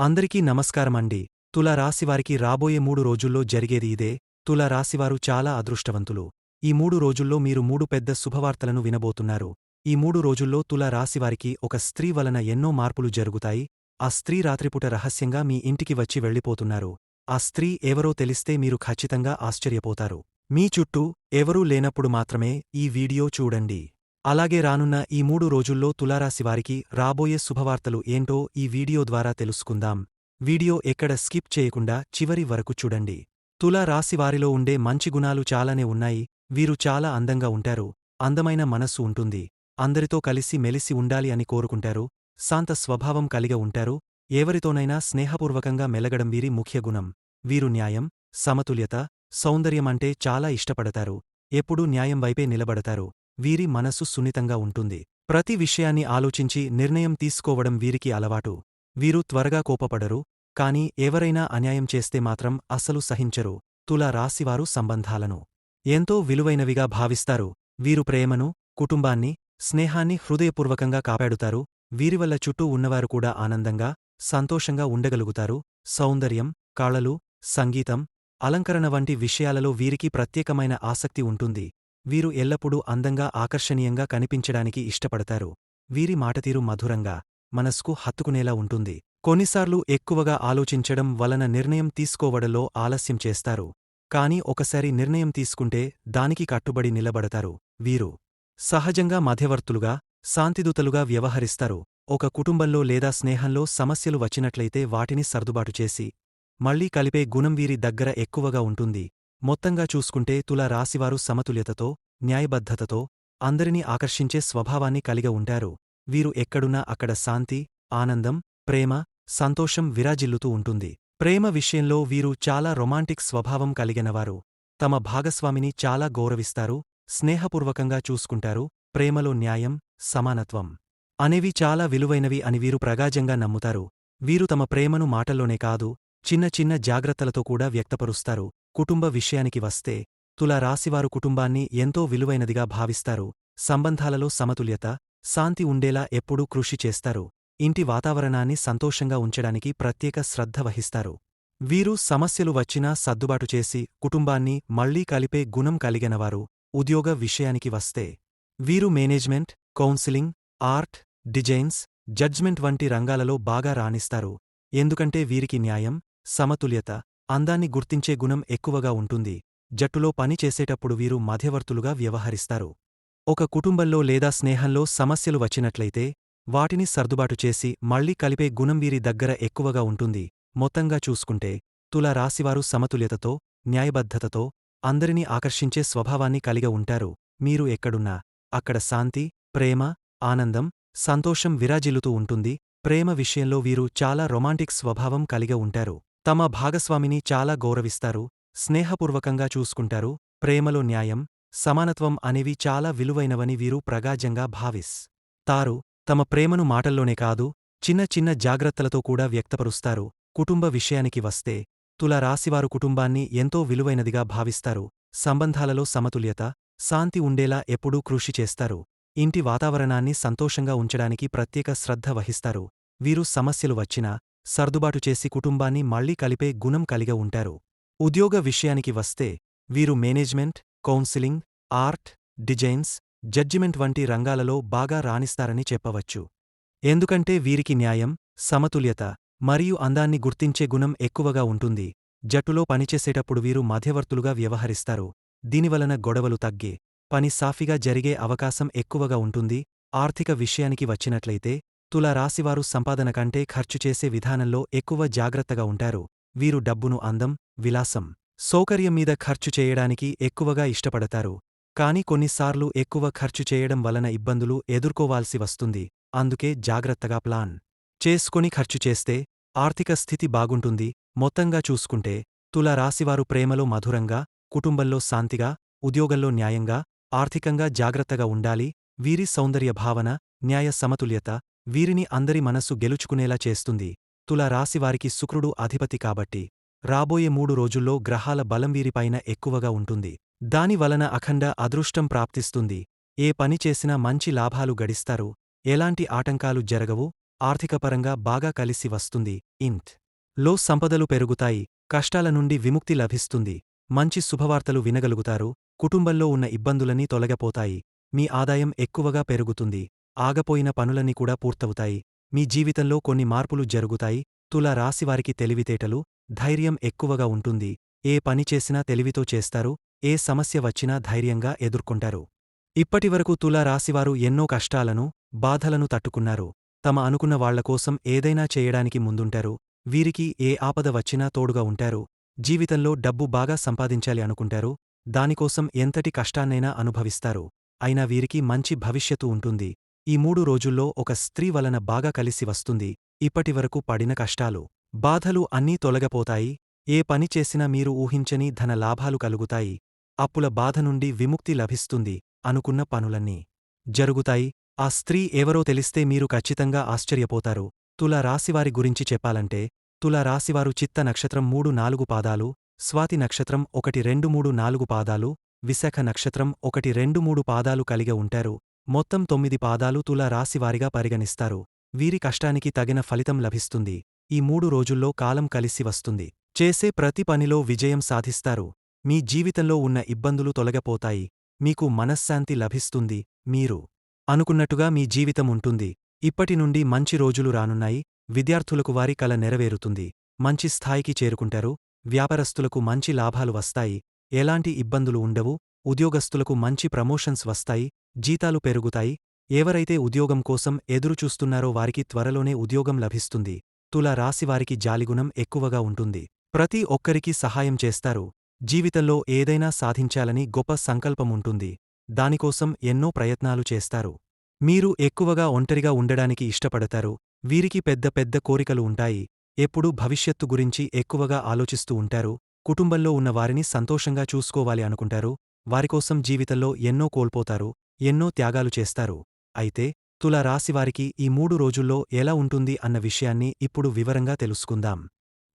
అందరికీ నమస్కారమండి. తుల రాశివారికి రాబోయే మూడు రోజుల్లో జరిగేది ఇదే. తుల రాశివారు చాలా అదృష్టవంతులు. ఈ మూడు రోజుల్లో మీరు మూడు పెద్ద శుభవార్తలను వినబోతున్నారు. ఈ మూడు రోజుల్లో తుల రాశివారికి ఒక స్త్రీ వలన ఎన్నో మార్పులు జరుగుతాయి. ఆ స్త్రీ రాత్రిపూట రహస్యంగా మీ ఇంటికి వచ్చి వెళ్ళిపోతున్నారు. ఆ స్త్రీ ఎవరో తెలిస్తే మీరు ఖచ్చితంగా ఆశ్చర్యపోతారు. మీ చుట్టూ ఎవరూ లేనప్పుడు మాత్రమే ఈ వీడియో చూడండి. అలాగే రానున్న ఈ మూడు రోజుల్లో తులారాశివారికి రాబోయే శుభవార్తలు ఏంటో ఈ వీడియో ద్వారా తెలుసుకుందాం. వీడియో ఎక్కడ స్కిప్ చేయకుండా చివరి వరకు చూడండి. తులారాశివారిలో ఉండే మంచి గుణాలు చాలానే ఉన్నాయి. వీరు చాలా అందంగా ఉంటారు. అందమైన మనస్సు ఉంటుంది. అందరితో కలిసి మెలిసి ఉండాలి అని కోరుకుంటారు. శాంత స్వభావం కలిగ ఉంటారు. ఎవరితోనైనా స్నేహపూర్వకంగా మెలగడం వీరి ముఖ్య గుణం. వీరు న్యాయం సమతుల్యత సౌందర్యమంటే చాలా ఇష్టపడతారు. ఎప్పుడూ న్యాయం వైపే నిలబడతారు. వీరి మనసు సున్నితంగా ఉంటుంది. ప్రతి విషయాన్ని ఆలోచించి నిర్ణయం తీసుకోవడం వీరికి అలవాటు. వీరు త్వరగా కోపపడరు కాని ఎవరైనా అన్యాయం చేస్తే మాత్రం అసలు సహించరు. తుల రాశివారు సంబంధాలను ఎంతో విలువైనవిగా భావిస్తారు. వీరు ప్రేమను కుటుంబాన్ని స్నేహాన్ని హృదయపూర్వకంగా కాపాడుతారు. వీరివల్ల చుట్టూ ఉన్నవారు కూడా ఆనందంగా సంతోషంగా ఉండగలుగుతారు. సౌందర్యం కళలు సంగీతం అలంకరణ వంటి విషయాలలో వీరికి ప్రత్యేకమైన ఆసక్తి ఉంటుంది. వీరు ఎల్లప్పుడూ అందంగా ఆకర్షణీయంగా కనిపించడానికి ఇష్టపడతారు. వీరి మాటతీరు మధురంగా మనస్కు హత్తుకునేలా ఉంటుంది. కొన్నిసార్లు ఎక్కువగా ఆలోచించడం వలన నిర్ణయం తీసుకోవడంలో ఆలస్యం చేస్తారు. కాని ఒకసారి నిర్ణయం తీసుకుంటే దానికి కట్టుబడి నిలబడతారు. వీరు సహజంగా మధ్యవర్తులుగా శాంతిదూతలుగా వ్యవహరిస్తారు. ఒక కుటుంబంలో లేదా స్నేహంలో సమస్యలు వచ్చినట్లయితే వాటిని సర్దుబాటు చేసి మళ్ళీ కలిపే గుణం వీరి దగ్గర ఎక్కువగా ఉంటుంది. మొత్తంగా చూసుకుంటే తుల రాశివారు సమతుల్యతతో న్యాయబద్ధతతో అందరినీ ఆకర్షించే స్వభావాన్ని కలిగ ఉంటారు. వీరు ఎక్కడున్నా అక్కడ శాంతి ఆనందం ప్రేమ సంతోషం విరాజిల్లుతూ ఉంటుంది. ప్రేమ విషయంలో వీరు చాలా రొమాంటిక్ స్వభావం కలిగినవారు. తమ భాగస్వామిని చాలా గౌరవిస్తారు స్నేహపూర్వకంగా చూసుకుంటారు ప్రేమలో న్యాయం సమానత్వం అనేవి చాలా విలువైనవి అని వీరు ప్రగాజంగా నమ్ముతారు. వీరు తమ ప్రేమను మాటల్లోనే కాదు చిన్న చిన్న జాగ్రత్తలతో కూడా వ్యక్తపరుస్తారు. కుటుంబ విషయానికి వస్తే తుల రాశివారు కుటుంబాన్ని ఎంతో విలువైనదిగా భావిస్తారు. సంబంధాలలో సమతుల్యత శాంతి ఉండేలా ఎప్పుడూ కృషి చేస్తారు. ఇంటి వాతావరణాన్ని సంతోషంగా ఉంచడానికి ప్రత్యేక శ్రద్ధ వహిస్తారు. వీరు సమస్యలు వచ్చినా సర్దుబాటు చేసి కుటుంబాన్ని మళ్ళీ కలిపే గుణం కలిగినవారు ఉద్యోగ విషయానికి వస్తే వీరు management counselling art designs judgement వంటి రంగాలలో బాగా రాణిస్తారు. ఎందుకంటే వీరికి న్యాయం సమతుల్యత అందాన్ని గుర్తించే గుణం ఎక్కువగా ఉంటుంది. జట్టులో పని చేసేటప్పుడు వీరు మధ్యవర్తులుగా వ్యవహరిస్తారు. ఒక కుటుంబంలో లేదా స్నేహంలో సమస్యలు వచ్చినట్లయితే వాటిని సర్దుబాటు చేసి మళ్ళీ కలిపే గుణం వీరి దగ్గర ఎక్కువగా ఉంటుంది. మొత్తంగా చూసుకుంటే తుల రాశివారు సమతుల్యతతో న్యాయబద్ధతతో అందరినీ ఆకర్షించే స్వభావాన్ని కలిగ ఉంటారు. మీరు ఎక్కడున్నా అక్కడ శాంతి ప్రేమ ఆనందం సంతోషం విరాజిల్లుతూ ఉంటుంది. ప్రేమ విషయంలో వీరు చాలా రొమాంటిక్ స్వభావం కలిగ ఉంటారు. తమ భాగస్వామిని చాలా గౌరవిస్తారు స్నేహపూర్వకంగా చూసుకుంటారు ప్రేమలో న్యాయం సమానత్వం అనేవి చాలా విలువైనవని వీరు ప్రగాజంగా భావిస్. తారు తమ ప్రేమను మాటల్లోనే కాదు చిన్న చిన్న జాగ్రత్తలతో కూడా వ్యక్తపరుస్తారు. కుటుంబ విషయానికి వస్తే తుల రాశివారు కుటుంబాన్ని ఎంతో విలువైనదిగా భావిస్తారు. సంబంధాలలో సమతుల్యత శాంతి ఉండేలా ఎప్పుడూ కృషి చేస్తారు. ఇంటి వాతావరణాన్ని సంతోషంగా ఉంచడానికి ప్రత్యేక శ్రద్ధ వహిస్తారు. వీరు సమస్యలు వచ్చినా సర్దుబాటు చేసి కుటుంబాన్ని మళ్ళీ కలిపే గుణం కలిగ ఉంటారు. ఉద్యోగ విషయానికి వస్తే వీరు management counselling art designs judgement వంటి రంగాలలో బాగా రాణిస్తారని చెప్పవచ్చు. ఎందుకంటే వీరికి న్యాయం సమతుల్యత మరియు అందాన్ని గుర్తించే గుణం ఎక్కువగా ఉంటుంది. జట్టులో పనిచేసేటప్పుడు వీరు మధ్యవర్తులుగా వ్యవహరిస్తారు. దీనివలన గొడవలు తగ్గే పని సాఫీగా జరిగే అవకాశం ఎక్కువగా ఉంటుంది. ఆర్థిక విషయానికి వచ్చినట్లయితే తులరాశివారు సంపాదన కంటే ఖర్చు చేసే విధానంలో ఎక్కువ జాగ్రత్తగా ఉంటారు. వీరు డబ్బును అందం విలాసం సౌకర్యం మీద ఖర్చు చేయడానికి ఎక్కువగా ఇష్టపడతారు. కాని కొన్నిసార్లు ఎక్కువ ఖర్చు చేయడం వలన ఇబ్బందులు ఎదుర్కోవాల్సి వస్తుంది. అందుకే జాగ్రత్తగా ప్లాన్ చేసుకొని ఖర్చు చేస్తే ఆర్థిక స్థితి బాగుంటుంది. మొత్తంగా చూసుకుంటే తుల రాశివారు ప్రేమలో మధురంగా కుటుంబంలో శాంతిగా ఉద్యోగంలో న్యాయంగా ఆర్థికంగా జాగ్రత్తగా ఉండాలి. వీరి సౌందర్య భావన న్యాయ సమతుల్యత వీరిని అందరి మనస్సు గెలుచుకునేలా చేస్తుంది. తుల రాశివారికి శుక్రుడు అధిపతి కాబట్టి రాబోయే మూడు రోజుల్లో గ్రహాల బలం వీరిపైన ఎక్కువగా ఉంటుంది. దాని వలన అఖండ అదృష్టం ప్రాప్తిస్తుంది. ఏ పని చేసినా మంచి లాభాలు గడిస్తారు. ఎలాంటి ఆటంకాలు జరగవు. ఆర్థికపరంగా బాగా కలిసి వస్తుంది. ఇంట్లో సంపదలు పెరుగుతాయి. కష్టాల నుండి విముక్తి లభిస్తుంది. మంచి శుభవార్తలు వినగలుగుతారు. కుటుంబంలో ఉన్న ఇబ్బందులన్నీ తొలగపోతాయి. మీ ఆదాయం ఎక్కువగా పెరుగుతుంది. ఆగపోయిన పనులన్నీ కూడా పూర్తవుతాయి. మీ జీవితంలో కొన్ని మార్పులు జరుగుతాయి. తుల రాశివారికి తెలివితేటలు ధైర్యం ఎక్కువగా ఉంటుంది. ఏ పని చేసినా తెలివితో చేస్తారు. ఏ సమస్య వచ్చినా ధైర్యంగా ఎదుర్కొంటారు. ఇప్పటివరకు తుల రాశివారు ఎన్నో కష్టాలను బాధలను తట్టుకున్నారు. తమ అనుకున్న వాళ్ళకోసం ఏదైనా చేయడానికి ముందుంటారు. వీరికి ఏ ఆపద వచ్చినా తోడుగా ఉంటారు. జీవితంలో డబ్బు బాగా సంపాదించాలి అనుకుంటారు. దానికోసం ఎంతటి కష్టాన్నైనా అనుభవిస్తారు. అయినా వీరికి మంచి భవిష్యత్తు ఉంటుంది. ఈ మూడు రోజుల్లో ఒక స్త్రీ వలన బాగా కలిసి వస్తుంది. ఇప్పటివరకు పడిన కష్టాలు బాధలు అన్నీ తొలగపోతాయి. ఏ పని చేసినా మీరు ఊహించని ధన లాభాలు కలుగుతాయి. అప్పుల బాధ నుండి విముక్తి లభిస్తుంది అనుకున్న పనులన్నీ జరుగుతాయి. ఆ స్త్రీ ఎవరో తెలిస్తే మీరు ఖచ్చితంగా ఆశ్చర్యపోతారు. తుల రాశివారి గురించి చెప్పాలంటే తుల రాశివారు చిత్త నక్షత్రం మూడు నాలుగు పాదాలు స్వాతి నక్షత్రం ఒకటి రెండు మూడు నాలుగు పాదాలు విశాఖ నక్షత్రం ఒకటి రెండు మూడు పాదాలు కలిగి ఉంటారు. మొత్తం తొమ్మిది పాదాలు తుల రాశివారిగా పరిగణిస్తారు. వీరి కష్టానికి తగిన ఫలితం లభిస్తుంది. ఈ మూడు రోజుల్లో కాలం కలిసి వస్తుంది. చేసే ప్రతి పనిలో విజయం సాధిస్తారు. మీ జీవితంలో ఉన్న ఇబ్బందులు తొలగపోతాయి. మీకు మనశ్శాంతి లభిస్తుంది. మీరు అనుకున్నట్టుగా మీ జీవితం ఉంటుంది. ఇప్పటి నుండి మంచి రోజులు రానున్నాయి. విద్యార్థులకు వారి కల నెరవేరుతుంది. మంచి స్థాయికి చేరుకుంటారు. వ్యాపారస్తులకు మంచి లాభాలు వస్తాయి. ఎలాంటి ఇబ్బందులు ఉండవు. ఉద్యోగస్తులకు మంచి ప్రమోషన్స్ వస్తాయి జీతాలు పెరుగుతాయి ఎవరైతే ఉద్యోగం కోసం ఎదురుచూస్తున్నారో వారికి త్వరలోనే ఉద్యోగం లభిస్తుంది. తుల రాశివారికి జాలిగుణం ఎక్కువగా ఉంటుంది. ప్రతి ఒక్కరికి సహాయం చేస్తారు. జీవితంలో ఏదైనా సాధించాలని గొప్ప సంకల్పముంటుంది దానికోసం ఎన్నో ప్రయత్నాలు చేస్తారు. మీరు ఎక్కువగా ఒంటరిగా ఉండడానికి ఇష్టపడతారు. వీరికి పెద్ద పెద్ద కోరికలు ఉంటాయి. ఎప్పుడూ భవిష్యత్తు గురించి ఎక్కువగా ఆలోచిస్తూ ఉంటారు. కుటుంబంలో ఉన్నవారిని సంతోషంగా చూసుకోవాలి అనుకుంటారు. వారికోసం జీవితంలో ఎన్నో కోల్పోతారు ఎన్నో త్యాగాలు చేస్తారు. అయితే తుల రాశివారికి ఈ మూడు రోజుల్లో ఎలా ఉంటుంది అన్న విషయాన్ని ఇప్పుడు వివరంగా తెలుసుకుందాం.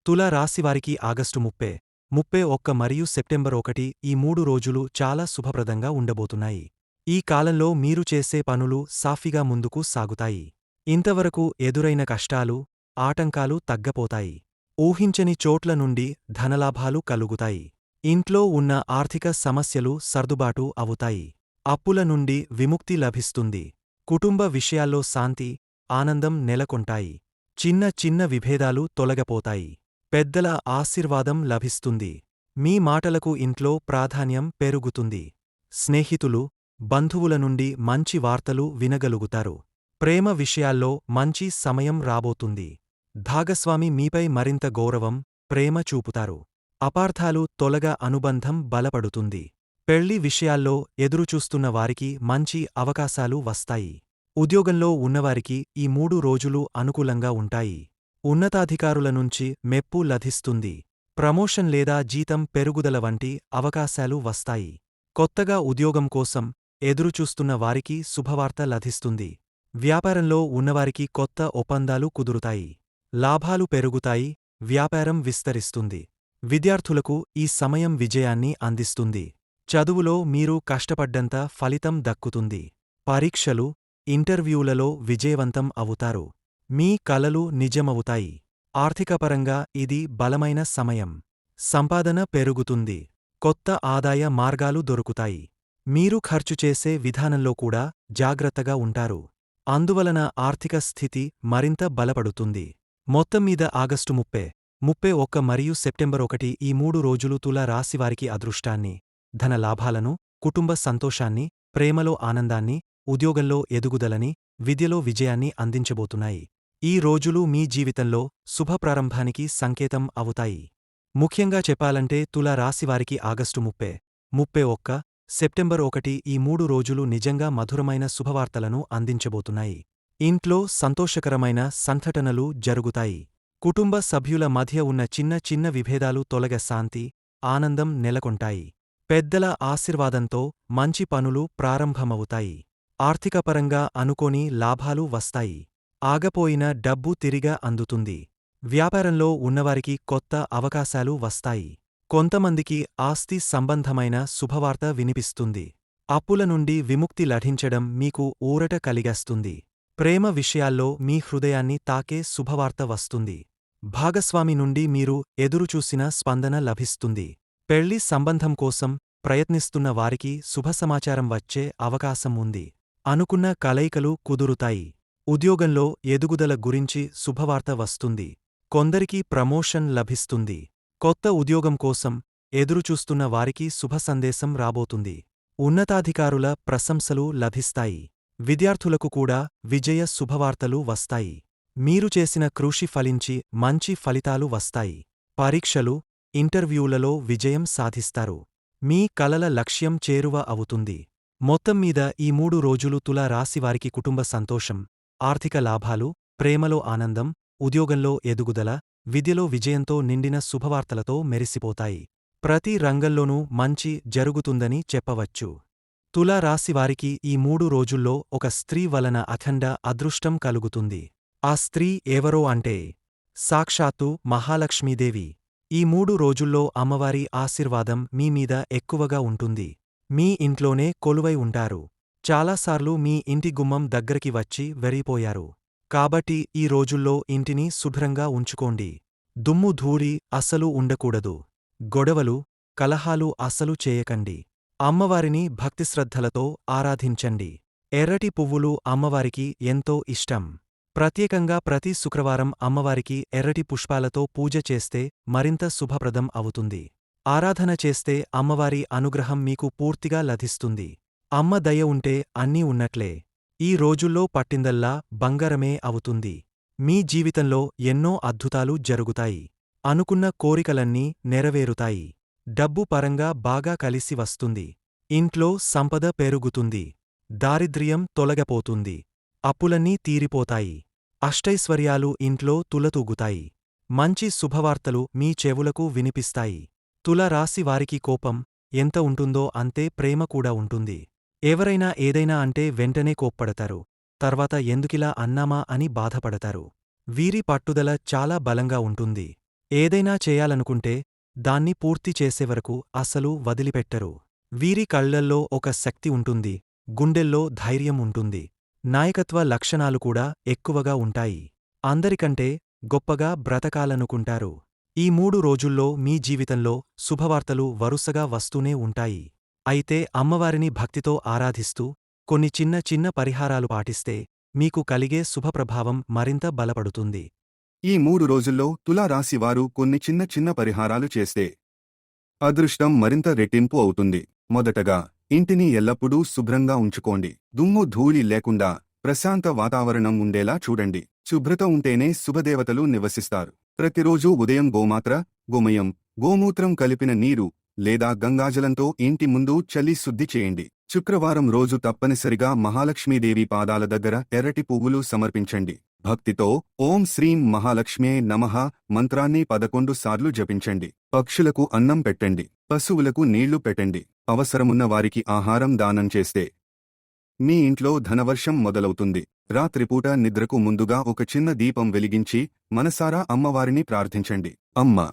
తుల రాశివారికి ఆగస్టు ముప్పే ముప్పే ఒక్క మరియు సెప్టెంబర్ ఒకటి ఈ మూడు రోజులు చాలా శుభప్రదంగా ఉండబోతున్నాయి. ఈ కాలంలో మీరు చేసే పనులు సాఫీగా ముందుకు సాగుతాయి. ఇంతవరకు ఎదురైన కష్టాలు ఆటంకాలు తగ్గపోతాయి. ఊహించని చోట్ల నుండి ధనలాభాలు కలుగుతాయి. ఇంట్లో ఉన్న ఆర్థిక సమస్యలు సర్దుబాటు అవుతాయి. అప్పుల నుండి విముక్తి లభిస్తుంది. కుటుంబ విషయాల్లో శాంతి ఆనందం నెలకొంటాయి. చిన్న చిన్న విభేదాలు తొలగపోతాయి. పెద్దల ఆశీర్వాదం లభిస్తుంది. మీ మాటలకు ఇంట్లో ప్రాధాన్యం పెరుగుతుంది. స్నేహితులు బంధువుల నుండి మంచి వార్తలు వినగలుగుతారు. ప్రేమ విషయాల్లో మంచి సమయం రాబోతుంది. భాగస్వామి మీపై మరింత గౌరవం ప్రేమ చూపుతారు. అపార్థాలు తొలగ అనుబంధం బలపడుతుంది. పెళ్ళి విషయాల్లో ఎదురుచూస్తున్న వారికి మంచి అవకాశాలు వస్తాయి. ఉద్యోగంలో ఉన్నవారికి ఈ మూడు రోజులు అనుకూలంగా ఉంటాయి. ఉన్నతాధికారుల నుంచి మెప్పు లభిస్తుంది. ప్రమోషన్ లేదా జీతం పెరుగుదల వంటి అవకాశాలు వస్తాయి. కొత్తగా ఉద్యోగం కోసం ఎదురుచూస్తున్న వారికి శుభవార్త లభిస్తుంది. వ్యాపారంలో ఉన్నవారికి కొత్త ఒప్పందాలు కుదురుతాయి. లాభాలు పెరుగుతాయి. వ్యాపారం విస్తరిస్తుంది. విద్యార్థులకు ఈ సమయం విజయాన్ని అందిస్తుంది. చదువులో మీరు కష్టపడ్డంత ఫలితం దక్కుతుంది. పరీక్షలు ఇంటర్వ్యూలలో విజయవంతం అవుతారు. మీ కలలు నిజమవుతాయి. ఆర్థికపరంగా ఇది బలమైన సమయం. సంపాదన పెరుగుతుంది. కొత్త ఆదాయ మార్గాలు దొరుకుతాయి. మీరు ఖర్చు చేసే విధానంలో కూడా జాగ్రత్తగా ఉంటారు. అందువలన ఆర్థిక స్థితి మరింత బలపడుతుంది. మొత్తం మీద ఆగస్టు ముప్పే ముప్పై ఒక్క మరియు సెప్టెంబర్ ఒకటి ఈ మూడు రోజులు తుల రాశివారికి అదృష్టాన్ని ధన లాభాలను కుటుంబ సంతోషాన్ని ప్రేమలో ఆనందాన్ని ఉద్యోగంలో ఎదుగుదలని విద్యలో విజయాన్ని అందించబోతున్నాయి. ఈ రోజులు మీ జీవితంలో శుభప్రారంభానికి సంకేతం అవుతాయి. ముఖ్యంగా చెప్పాలంటే తుల రాశివారికి ఆగస్టు ముప్పై ముప్పై ఒక్క సెప్టెంబర్ ఒకటి ఈ మూడు రోజులు నిజంగా మధురమైన శుభవార్తలను అందించబోతున్నాయి. ఇంట్లో సంతోషకరమైన సంఘటనలు జరుగుతాయి. కుటుంబ సభ్యుల మధ్య ఉన్న చిన్న చిన్న విభేదాలు తొలగ శాంతి ఆనందం నెలకొంటాయి. పెద్దల ఆశీర్వాదంతో మంచి పనులు ప్రారంభమవుతాయి. ఆర్థికపరంగా అనుకోని లాభాలు వస్తాయి. ఆగపోయిన డబ్బు తిరిగా అందుతుంది. వ్యాపారంలో ఉన్నవారికి కొత్త అవకాశాలు వస్తాయి. కొంతమందికి ఆస్తి సంబంధమైన శుభవార్త వినిపిస్తుంది. అప్పుల నుండి విముక్తి లభించడం మీకు ఊరట కలిగస్తుంది. ప్రేమ విషయాల్లో మీ హృదయాన్ని తాకే శుభవార్త వస్తుంది. భాగస్వామి నుండి మీరు ఎదురుచూసిన స్పందన లభిస్తుంది. పెళ్ళి సంబంధం కోసం ప్రయత్నిస్తున్న వారికి శుభసమాచారం వచ్చే అవకాశం ఉంది. అనుకున్న కలయికలు కుదురుతాయి. ఉద్యోగంలో ఎదుగుదల గురించి శుభవార్త వస్తుంది. కొందరికి ప్రమోషన్ లభిస్తుంది. కొత్త ఉద్యోగం కోసం ఎదురుచూస్తున్న వారికి శుభ సందేశం రాబోతుంది. ఉన్నతాధికారుల ప్రశంసలు లభిస్తాయి. విద్యార్థులకు కూడా విజయ శుభవార్తలు వస్తాయి. మీరు చేసిన కృషి ఫలించి మంచి ఫలితాలు వస్తాయి. పరీక్షలు ఇంటర్వ్యూలలో విజయం సాధిస్తారు. మీ కలల లక్ష్యం చేరువ అవుతుంది. మొత్తం మీద ఈ మూడు రోజులు తులా రాశివారికి కుటుంబ సంతోషం ఆర్థిక లాభాలు ప్రేమలో ఆనందం ఉద్యోగంలో ఎదుగుదల విద్యలో విజయంతో నిండిన శుభవార్తలతో మెరిసిపోతాయి. ప్రతి రంగంలోనూ మంచి జరుగుతుందని చెప్పవచ్చు. తులా రాశివారికి ఈ మూడు రోజుల్లో ఒక స్త్రీ వలన అఖండ అదృష్టం కలుగుతుంది. ఆ స్త్రీ ఎవరో అంటే సాక్షాత్తు మహాలక్ష్మీదేవి. ఈ మూడు రోజుల్లో అమ్మవారి ఆశీర్వాదం మీ మీద ఎక్కువగా ఉంటుంది. మీ ఇంట్లోనే కొలువై ఉంటారు. చాలాసార్లు మీ ఇంటి గుమ్మం దగ్గరికి వచ్చి వెరిపోయారు కాబట్టి ఈ రోజుల్లో ఇంటిని శుభ్రంగా ఉంచుకోండి. దుమ్ము ధూళి అస్సలు ఉండకూడదు. గొడవలు కలహాలు అస్సలు చేయకండి. అమ్మవారిని భక్తిశ్రద్ధలతో ఆరాధించండి. ఎర్రటి పువ్వులు అమ్మవారికి ఎంతో ఇష్టం. ప్రత్యేకంగా ప్రతి శుక్రవారం అమ్మవారికి ఎర్రటి పుష్పాలతో పూజ చేస్తే మరింత శుభప్రదం అవుతుంది. ఆరాధన చేస్తే అమ్మవారి అనుగ్రహం మీకు పూర్తిగా లభిస్తుంది. అమ్మ దయ ఉంటే అన్నీ ఉన్నట్లే. ఈ రోజుల్లో పట్టిందల్లా బంగారమే అవుతుంది. మీ జీవితంలో ఎన్నో అద్భుతాలు జరుగుతాయి. అనుకున్న కోరికలన్నీ నెరవేరుతాయి. డబ్బు పరంగా బాగా కలిసి వస్తుంది. ఇంట్లో సంపద పెరుగుతుంది. దారిద్ర్యం తొలగపోతుంది. అప్పులన్నీ తీరిపోతాయి. అష్టైశ్వర్యాలు ఇంట్లో తులతూగుతాయి. మంచి శుభవార్తలు మీ చెవులకు వినిపిస్తాయి. తుల రాశి వారికి కోపం ఎంత ఉంటుందో అంతే ప్రేమ కూడా ఉంటుంది. ఎవరైనా ఏదైనా అంటే వెంటనే కోప్పడతారు. తర్వాత ఎందుకిలా అన్నామా అని బాధపడతారు. వీరి పట్టుదల చాలా బలంగా ఉంటుంది. ఏదైనా చేయాలనుకుంటే దాన్ని పూర్తి చేసేవరకు అసలు వదిలిపెట్టరు. వీరి కళ్ళల్లో ఒక శక్తి ఉంటుంది. గుండెల్లో ధైర్యం ఉంటుంది. నాయకత్వ లక్షణాలు కూడా ఎక్కువగా ఉంటాయి. అందరికంటే గొప్పగా బ్రతకాలనుకుంటారు. ఈ మూడు రోజుల్లో మీ జీవితంలో శుభవార్తలు వరుసగా వస్తూనే ఉంటాయి. అయితే అమ్మవారిని భక్తితో ఆరాధిస్తూ కొన్ని చిన్న చిన్న పరిహారాలు పాటిస్తే మీకు కలిగే శుభప్రభావం మరింత బలపడుతుంది. ఈ మూడు రోజుల్లో తులారాశివారు కొన్ని చిన్న చిన్న పరిహారాలు చేస్తే అదృష్టం మరింత రెట్టింపు అవుతుంది. మొదటగా ఇంటిని ఎల్లప్పుడూ శుభ్రంగా ఉంచుకోండి. దుమ్ము ధూళి లేకుండా ప్రశాంత వాతావరణం ఉండేలా చూడండి. శుభ్రత ఉంటేనే శుభదేవతలు నివసిస్తారు. ప్రతిరోజూ ఉదయం గోమాత్ర గోమయం గోమూత్రం కలిపిన నీరు లేదా గంగాజలంతో ఇంటి ముందు చలి శుద్ధి చేయండి. శుక్రవారం రోజు తప్పనిసరిగా మహాలక్ష్మీదేవి పాదాల దగ్గర ఎర్రటి పువ్వులు సమర్పించండి. భక్తితో ఓం శ్రీం మహాలక్ష్మే నమః మంత్రాన్ని పదకొండు సార్లు జపించండి. పక్షులకు అన్నం పెట్టండి. పశువులకు నీళ్ళు పెట్టండి. అవసరమున్న వారికి ఆహారం దానం చేస్తే మీ ఇంట్లో ధనవర్షం మొదలవుతుంది. రాత్రిపూట నిద్రకు ముందుగా ఒక చిన్న దీపం వెలిగించి మనసారా అమ్మవారిని ప్రార్థించండి. అమ్మా!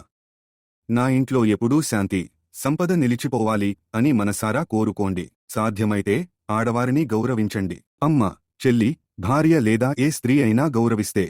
నా ఇంట్లో ఎప్పుడూ శాంతి సంపద నిలిచిపోవాలి అని మనసారా కోరుకోండి. సాధ్యమైతే ఆడవారిని గౌరవించండి. అమ్మ! చెల్లి భార్య లేదా ఏ స్త్రీ అయినా గౌరవిస్తే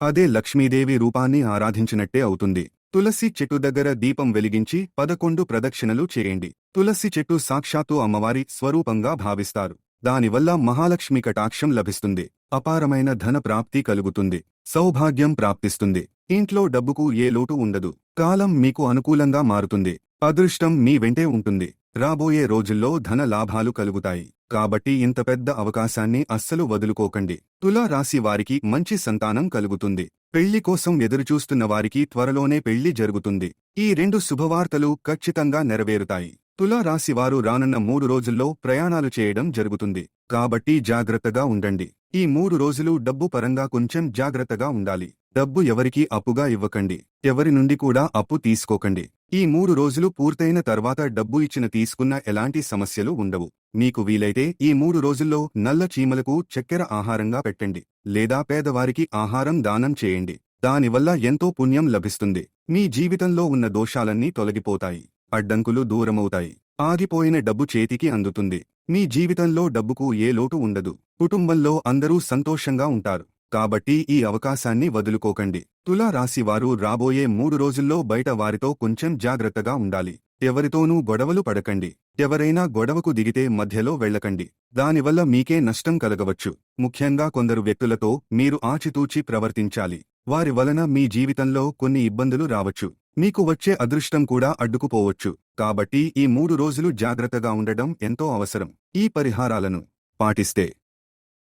అదే లక్ష్మీదేవి రూపాన్ని ఆరాధించినట్టే అవుతుంది. తులసి చెట్టు దగ్గర దీపం వెలిగించి పదకొండు ప్రదక్షిణలు చేయండి. తులసి చెట్టు సాక్షాత్తు అమ్మవారి స్వరూపంగా భావిస్తారు. దానివల్ల మహాలక్ష్మి కటాక్షం లభిస్తుంది. అపారమైన ధన ప్రాప్తి కలుగుతుంది. సౌభాగ్యం ప్రాప్తిస్తుంది. ఇంట్లో డబ్బుకు ఏ లోటు ఉండదు. కాలం మీకు అనుకూలంగా మారుతుంది. అదృష్టం మీ వెంటే ఉంటుంది. రాబోయే రోజుల్లో ధన లాభాలు కలుగుతాయి. కాబట్టి ఇంత పెద్ద అవకాశాన్ని అస్సలు వదులుకోకండి. తులా రాశి వారికి మంచి సంతానం కలుగుతుంది. పెళ్ళి కోసం ఎదురుచూస్తున్న వారికి త్వరలోనే పెళ్ళి జరుగుతుంది. ఈ రెండు శుభవార్తలు ఖచ్చితంగా నెరవేరుతాయి. తులా రాశివారు రానున్న మూడు రోజుల్లో ప్రయాణాలు చేయడం జరుగుతుంది. కాబట్టి జాగ్రత్తగా ఉండండి. ఈ మూడు రోజులు డబ్బు పరంగా కొంచెం జాగ్రత్తగా ఉండాలి. డబ్బు ఎవరికీ అప్పుగా ఇవ్వకండి. ఎవరి నుండి కూడా అప్పు తీసుకోకండి. ఈ మూడు రోజులు పూర్తయిన తర్వాత డబ్బు ఇచ్చిన తీసుకున్న ఎలాంటి సమస్యలు ఉండవు. మీకు వీలైతే ఈ మూడు రోజుల్లో నల్ల చీమలకు చక్కెర ఆహారంగా పెట్టండి. లేదా పేదవారికి ఆహారం దానం చేయండి. దానివల్ల ఎంతో పుణ్యం లభిస్తుంది. మీ జీవితంలో ఉన్న దోషాలన్నీ తొలగిపోతాయి. అడ్డంకులు దూరమవుతాయి. ఆగిపోయిన డబ్బు చేతికి అందుతుంది. మీ జీవితంలో డబ్బుకు ఏ లోటు ఉండదు. కుటుంబంలో అందరూ సంతోషంగా ఉంటారు. కాబట్టి ఈ అవకాశాన్ని వదులుకోకండి. తులా రాశివారు రాబోయే మూడు రోజుల్లో బయట వారితో కొంచెం జాగ్రత్తగా ఉండాలి. ఎవరితోనూ గొడవలు పడకండి. ఎవరైనా గొడవకు దిగితే మధ్యలో వెళ్ళకండి. దానివల్ల మీకే నష్టం కలగవచ్చు. ముఖ్యంగా కొందరు వ్యక్తులతో మీరు ఆచితూచి ప్రవర్తించాలి. వారి వలన మీ జీవితంలో కొన్ని ఇబ్బందులు రావచ్చు. మీకు వచ్చే అదృష్టం కూడా అడ్డుకుపోవచ్చు. కాబట్టి ఈ మూడు రోజులు జాగ్రత్తగా ఉండడం ఎంతో అవసరం. ఈ పరిహారాలను పాటిస్తే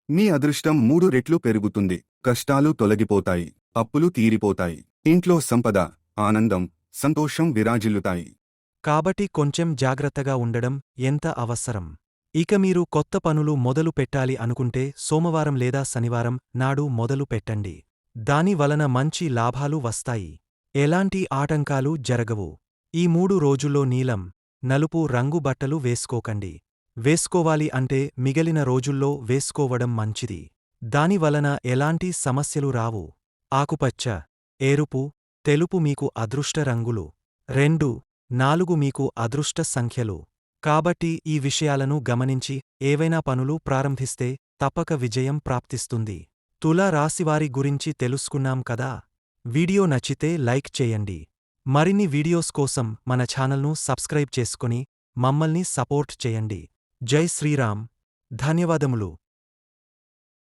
మీ అదృష్టం మూడు రెట్లు పెరుగుతుంది. కష్టాలు తొలగిపోతాయి. అప్పులు తీరిపోతాయి. ఇంట్లో సంపద ఆనందం సంతోషం విరాజిల్లుతాయి. కాబట్టి కొంచెం జాగ్రత్తగా ఉండడం ఎంత అవసరం? ఇక మీరు కొత్త పనులు మొదలు పెట్టాలి అనుకుంటే సోమవారం లేదా శనివారం నాడు మొదలు పెట్టండి. దాని వలన మంచి లాభాలు వస్తాయి. ఎలాంటి ఆటంకాలు జరగవు. ఈ మూడు రోజుల్లో నీలం నలుపు రంగు బట్టలు వేసుకోకండి. వేసుకోవాలి అంటే మిగిలిన రోజుల్లో వేసుకోవడం మంచిది. దాని వలన ఎలాంటి సమస్యలు రావు. ఆకుపచ్చ ఏరుపు తెలుపు మీకు అదృష్ట రంగులు. రెండు నాలుగు మీకు అదృష్ట సంఖ్యలు. కాబట్టి ఈ విషయాలను గమనించి ఏవైనా పనులు ప్రారంభిస్తే తప్పక విజయం ప్రాప్తిస్తుంది. తులా రాశివారి గురించి తెలుసుకున్నాం కదా? వీడియో నచ్చితే లైక్ చేయండి. మరిన్ని వీడియోస్ కోసం మన ఛానల్ను సబ్స్క్రైబ్ చేసుకుని మమ్మల్ని సపోర్ట్ చేయండి. జై శ్రీరామ్. ధన్యవాదములు.